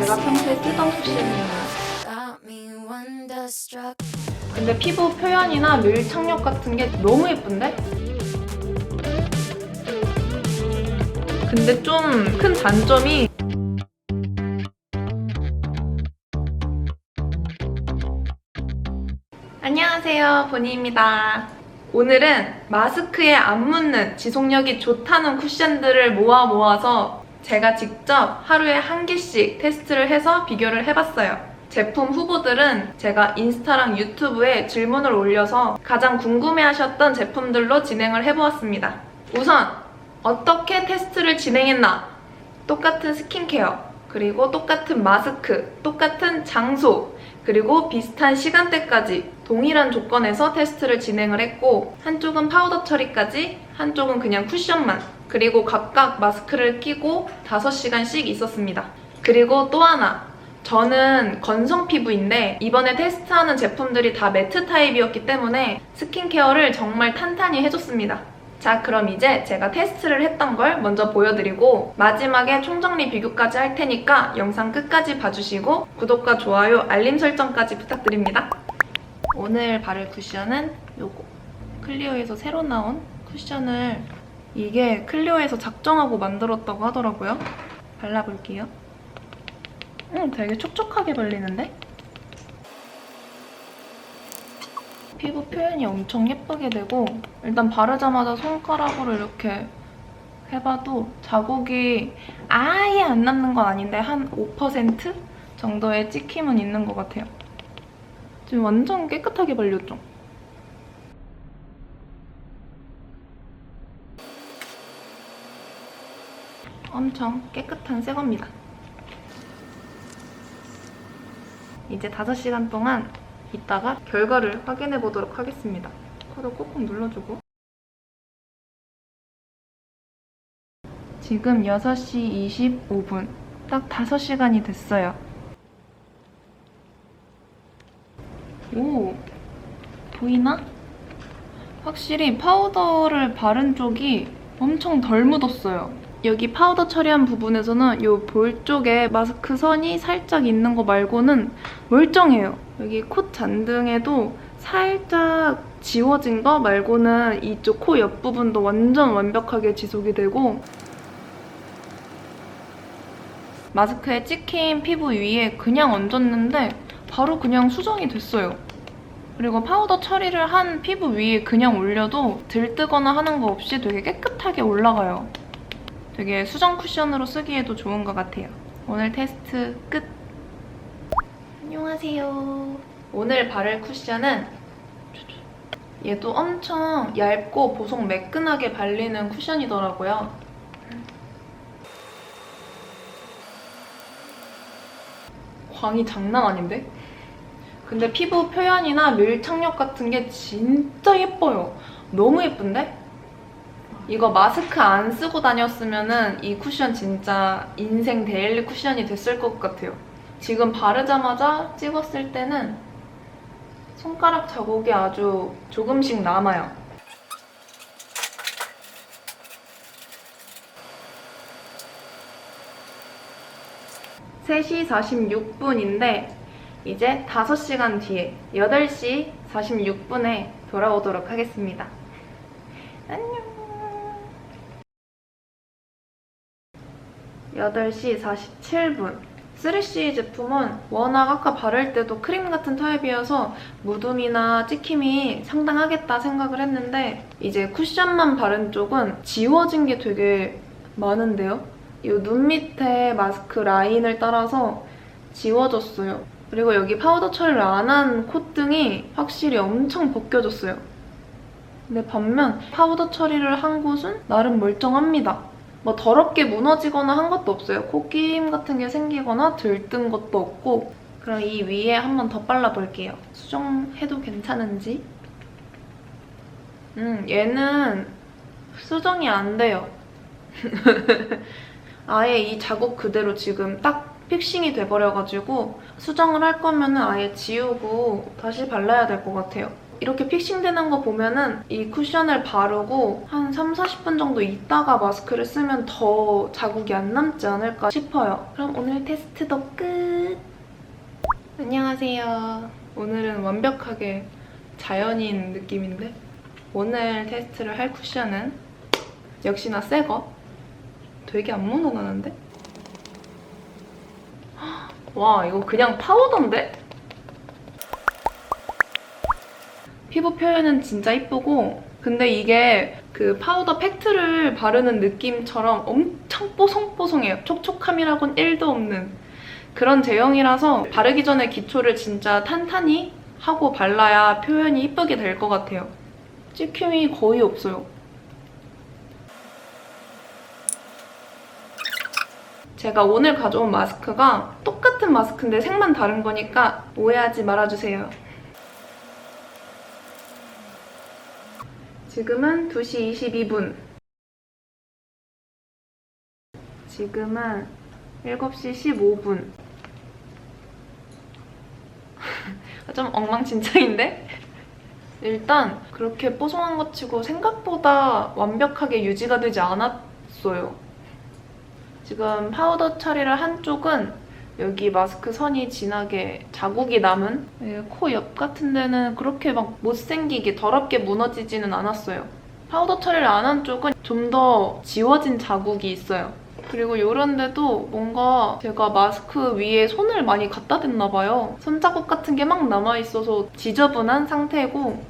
제가 평소에 쓰던 쿠션이에요. 근데 피부 표현이나 밀착력 같은 게 너무 예쁜데? 근데 좀 큰 단점이 안녕하세요 보니입니다 오늘은 마스크에 안 묻는 지속력이 좋다는 쿠션들을 모아 모아서 제가 직접 하루에 한 개씩 테스트를 해서 비교를 해봤어요 제품 후보들은 제가 인스타랑 유튜브에 질문을 올려서 가장 궁금해하셨던 제품들로 진행을 해보았습니다. 우선 어떻게 테스트를 진행했나? 똑같은 스킨케어, 그리고 똑같은 마스크, 똑같은 장소, 그리고 비슷한 시간대까지 동일한 조건에서 테스트를 진행을 했고 한쪽은 파우더 처리까지, 한쪽은 그냥 쿠션만 그리고 각각 마스크를 끼고 5시간씩 있었습니다. 그리고 또 하나 저는 건성 피부인데 이번에 테스트하는 제품들이 다 매트 타입이었기 때문에 스킨케어를 정말 탄탄히 해줬습니다. 자 그럼 이제 제가 테스트를 했던 걸 먼저 보여드리고 마지막에 총정리 비교까지 할 테니까 영상 끝까지 봐주시고 구독과 좋아요, 알림 설정까지 부탁드립니다. 오늘 바를 쿠션은 요거 클리오에서 새로 나온 쿠션을 이게 클리오에서 작정하고 만들었다고 하더라고요. 발라볼게요. 음, 되게 촉촉하게 발리는데? 피부 표현이 엄청 예쁘게 되고 일단 바르자마자 손가락으로 이렇게 해봐도 자국이 아예 안 남는 건 아닌데 한 5% 정도의 찍힘은 있는 것 같아요. 지금 완전 깨끗하게 발렸죠? 엄청 깨끗한 새 겁니다. 이제 5시간 동안 있다가 결과를 확인해 보도록 하겠습니다. 코를 꾹꾹 눌러주고. 지금 6시 25분. 딱 5시간이 됐어요. 오, 보이나? 확실히 파우더를 바른 쪽이 엄청 덜 묻었어요. 여기 파우더 처리한 부분에서는 이 볼 쪽에 마스크 선이 살짝 있는 거 말고는 멀쩡해요. 여기 콧 잔등에도 살짝 지워진 거 말고는 이쪽 코 옆부분도 완전 완벽하게 지속이 되고 마스크에 찍힌 피부 위에 그냥 얹었는데 바로 그냥 수정이 됐어요. 그리고 파우더 처리를 한 피부 위에 그냥 올려도 들뜨거나 하는 거 없이 되게 깨끗하게 올라가요. 되게 수정 쿠션으로 쓰기에도 좋은 것 같아요. 오늘 테스트 끝! 안녕하세요. 오늘 바를 쿠션은 얘도 엄청 얇고 보송 매끈하게 발리는 쿠션이더라고요. 광이 장난 아닌데? 근데 피부 표현이나 밀착력 같은 게 진짜 예뻐요. 너무 예쁜데? 이거 마스크 안 쓰고 다녔으면은 이 쿠션 진짜 인생 데일리 쿠션이 됐을 것 같아요. 지금 바르자마자 찍었을 때는 손가락 자국이 아주 조금씩 남아요. (3시 46분인데) 이제 5시간 뒤에 8시 46분에 돌아오도록 하겠습니다. 안녕. 8시 47분. 3C 제품은 워낙 아까 바를 때도 크림 같은 타입이어서 묻음이나 찍힘이 상당하겠다 생각을 했는데 이제 쿠션만 바른 쪽은 지워진 게 되게 많은데요? 이 눈 밑에 마스크 라인을 따라서 지워졌어요. 그리고 여기 파우더 처리를 안 한 콧등이 확실히 엄청 벗겨졌어요. 근데 반면 파우더 처리를 한 곳은 나름 멀쩡합니다. 뭐 더럽게 무너지거나 한 것도 없어요. 코끼임 같은 게 생기거나 들뜬 것도 없고 그럼 이 위에 한 번 더 발라볼게요. 수정해도 괜찮은지. 음, 얘는 수정이 안 돼요. 아예 이 자국 그대로 지금 딱 픽싱이 돼버려가지고 수정을 할 거면 은 아예 지우고 다시 발라야 될 것 같아요. 이렇게 픽싱되는 거 보면은 이 쿠션을 바르고 한 3, 40분 정도 있다가 마스크를 쓰면 더 자국이 안 남지 않을까 싶어요. 그럼 오늘 테스트도 끝! 안녕하세요. 오늘은 완벽하게 자연인 느낌인데 오늘 테스트를 할 쿠션은 역시나 새거 되게 안 묻어나는데? 와 이거 그냥 파우더인데? 피부 표현은 진짜 이쁘고 근데 이게 그 파우더 팩트를 바르는 느낌처럼 엄청 뽀송뽀송해요. 촉촉함이라곤 1도 없는 그런 제형이라서 바르기 전에 기초를 진짜 탄탄히 하고 발라야 표현이 이쁘게 될 것 같아요. 찍힘이 거의 없어요. 제가 오늘 가져온 마스크가 똑같은 마스크인데 색만 다른 거니까 오해하지 말아주세요. 지금은 2시 22분. 지금은 7시 15분. 좀 엉망진창인데? 일단 그렇게 뽀송한 것 치고 생각보다 완벽하게 유지가 되지 않았어요. 지금 파우더 처리를 한 쪽은 여기 마스크 선이 진하게 자국이 남은 예, 코옆 같은 데는 그렇게 막 못생기게 더럽게 무너지지는 않았어요. 파우더 처리를 안 한 쪽은 좀 더 지워진 자국이 있어요. 그리고 이런 데도 뭔가 제가 마스크 위에 손을 많이 갖다 댔나 봐요. 손자국 같은 게 막 남아있어서 지저분한 상태고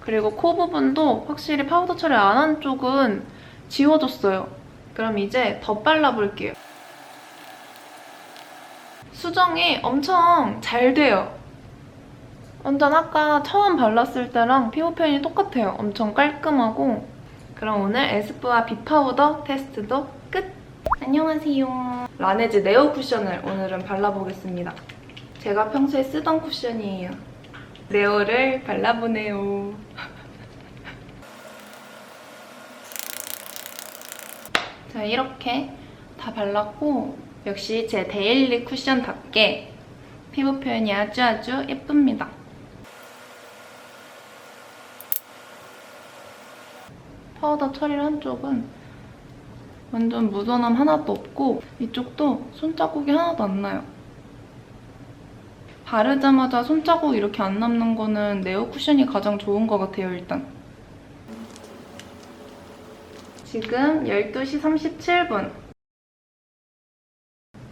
그리고 코 부분도 확실히 파우더 처리 안 한 쪽은 지워졌어요. 그럼 이제 덧 발라 볼게요. 수정이 엄청 잘 돼요. 완전 아까 처음 발랐을 때랑 피부 표현이 똑같아요. 엄청 깔끔하고 그럼 오늘 에스쁘아 비파우더 테스트도 끝! 안녕하세요. 라네즈 네오 쿠션을 오늘은 발라보겠습니다. 제가 평소에 쓰던 쿠션이에요. 네오를 발라보네요. 자, 이렇게 다 발랐고 역시 제 데일리 쿠션답게 피부 표현이 아주 아주 예쁩니다. 파우더 처리를 한 쪽은 완전 묻어남 하나도 없고 이쪽도 손자국이 하나도 안 나요. 바르자마자 손자국 이렇게 안 남는 거는 네오 쿠션이 가장 좋은 것 같아요, 일단. 지금 12시 37분.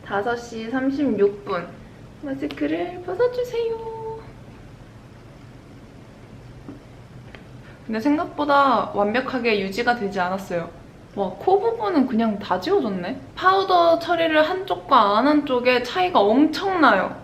5시 36분. 마스크를 벗어주세요. 근데 생각보다 완벽하게 유지가 되지 않았어요. 와, 코 부분은 그냥 다 지워졌네? 파우더 처리를 한쪽과 안 한쪽에 차이가 엄청나요.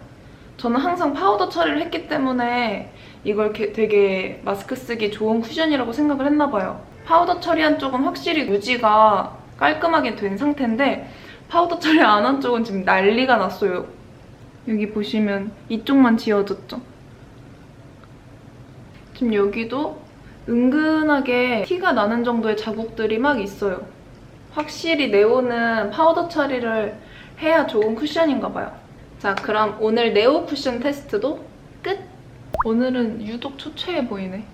저는 항상 파우더 처리를 했기 때문에 이걸 되게 마스크 쓰기 좋은 쿠션이라고 생각을 했나 봐요. 파우더 처리한 쪽은 확실히 유지가 깔끔하게 된 상태인데 파우더 처리 안 한 쪽은 지금 난리가 났어요. 여기 보시면 이쪽만 지워졌죠? 지금 여기도 은근하게 티가 나는 정도의 자국들이 막 있어요. 확실히 네오는 파우더 처리를 해야 좋은 쿠션인가 봐요. 자, 그럼 오늘 네오 쿠션 테스트도 끝! 오늘은 유독 초췌해 보이네.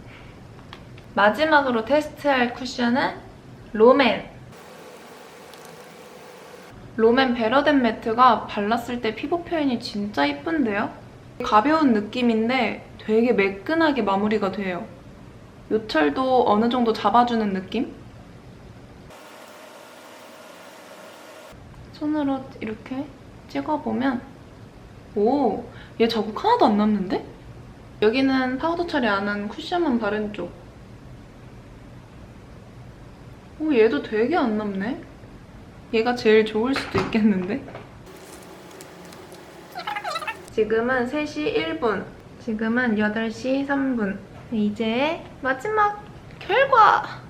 마지막으로 테스트할 쿠션은 롬앤. 롬앤 베러덴 매트가 발랐을 때 피부 표현이 진짜 이쁜데요? 가벼운 느낌인데 되게 매끈하게 마무리가 돼요. 요철도 어느 정도 잡아주는 느낌? 손으로 이렇게 찍어보면 오! 얘 자국 하나도 안 남는데? 여기는 파우더 처리 안 한 쿠션만 바른 쪽. 오, 얘도 되게 안 남네? 얘가 제일 좋을 수도 있겠는데? 지금은 3시 1분. 지금은 8시 3분. 이제 마지막 결과!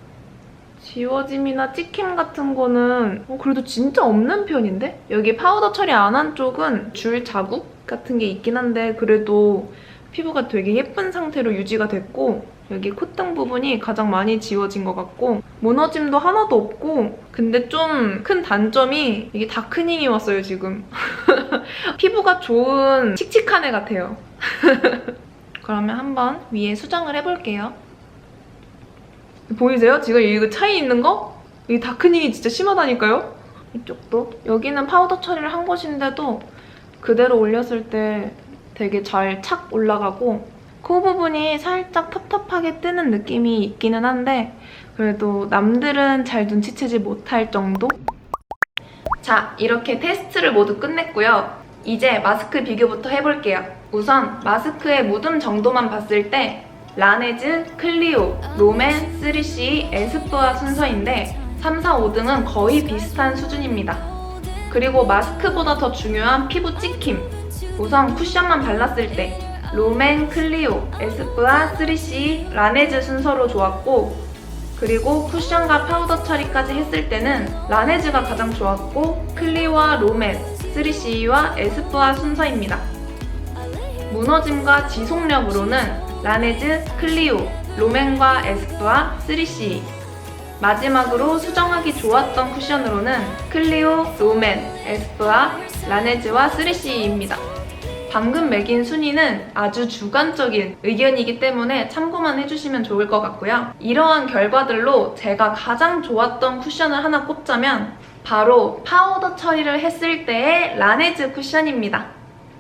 지워짐이나 찍힘 같은 거는 어, 그래도 진짜 없는 편인데? 여기 파우더 처리 안 한 쪽은 줄 자국 같은 게 있긴 한데 그래도 피부가 되게 예쁜 상태로 유지가 됐고 여기 콧등 부분이 가장 많이 지워진 것 같고 무너짐도 하나도 없고 근데 좀 큰 단점이 이게 다크닝이 왔어요 지금 피부가 좋은 칙칙한 애 같아요 그러면 한번 위에 수정을 해볼게요. 보이세요? 지금 이거 차이 있는 거? 이 다크닝이 진짜 심하다니까요? 이쪽도 여기는 파우더 처리를 한 곳인데도 그대로 올렸을 때 되게 잘 착 올라가고 코 부분이 살짝 텁텁하게 뜨는 느낌이 있기는 한데 그래도 남들은 잘 눈치채지 못할 정도? 자, 이렇게 테스트를 모두 끝냈고요. 이제 마스크 비교부터 해볼게요. 우선 마스크의 묻음 정도만 봤을 때 라네즈, 클리오, 롬앤, 3C, 에스쁘아 순서인데 3, 4, 5등은 거의 비슷한 수준입니다. 그리고 마스크보다 더 중요한 피부 찍힘. 우선 쿠션만 발랐을 때 롬앤, 클리오, 에스쁘아, 3C, 라네즈 순서로 좋았고 그리고 쿠션과 파우더 처리까지 했을 때는 라네즈가 가장 좋았고 클리오와 롬앤, 3CE와 에스쁘아 순서입니다. 무너짐과 지속력으로는 라네즈, 클리오, 롬앤과 에스쁘아, 3CE 마지막으로 수정하기 좋았던 쿠션으로는 클리오, 롬앤, 에스쁘아, 라네즈와 3CE입니다. 방금 매긴 순위는 아주 주관적인 의견이기 때문에 참고만 해주시면 좋을 것 같고요. 이러한 결과들로 제가 가장 좋았던 쿠션을 하나 꼽자면 바로 파우더 처리를 했을 때의 라네즈 쿠션입니다.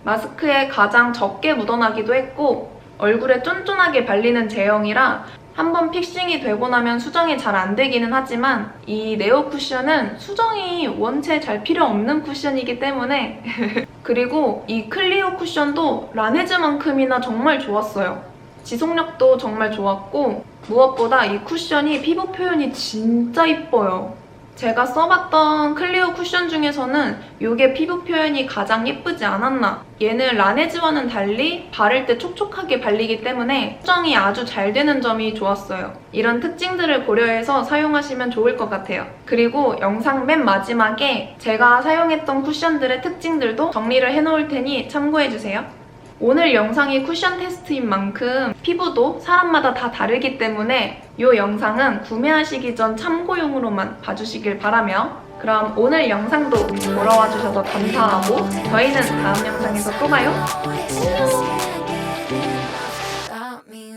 마스크에 가장 적게 묻어나기도 했고 얼굴에 쫀쫀하게 발리는 제형이라 한번 픽싱이 되고 나면 수정이 잘 안 되기는 하지만 이 네오 쿠션은 수정이 원체 잘 필요 없는 쿠션이기 때문에 그리고 이 클리오 쿠션도 라네즈만큼이나 정말 좋았어요. 지속력도 정말 좋았고 무엇보다 이 쿠션이 피부 표현이 진짜 이뻐요. 제가 써봤던 클리오 쿠션 중에서는 이게 피부 표현이 가장 예쁘지 않았나. 얘는 라네즈와는 달리 바를 때 촉촉하게 발리기 때문에 수정이 아주 잘 되는 점이 좋았어요. 이런 특징들을 고려해서 사용하시면 좋을 것 같아요. 그리고 영상 맨 마지막에 제가 사용했던 쿠션들의 특징들도 정리를 해놓을 테니 참고해주세요. 오늘 영상이 쿠션 테스트인 만큼 피부도 사람마다 다 다르기 때문에 이 영상은 구매하시기 전 참고용으로만 봐주시길 바라며 그럼 오늘 영상도 보러 와주셔서 감사하고 저희는 다음 영상에서 또 봐요. Me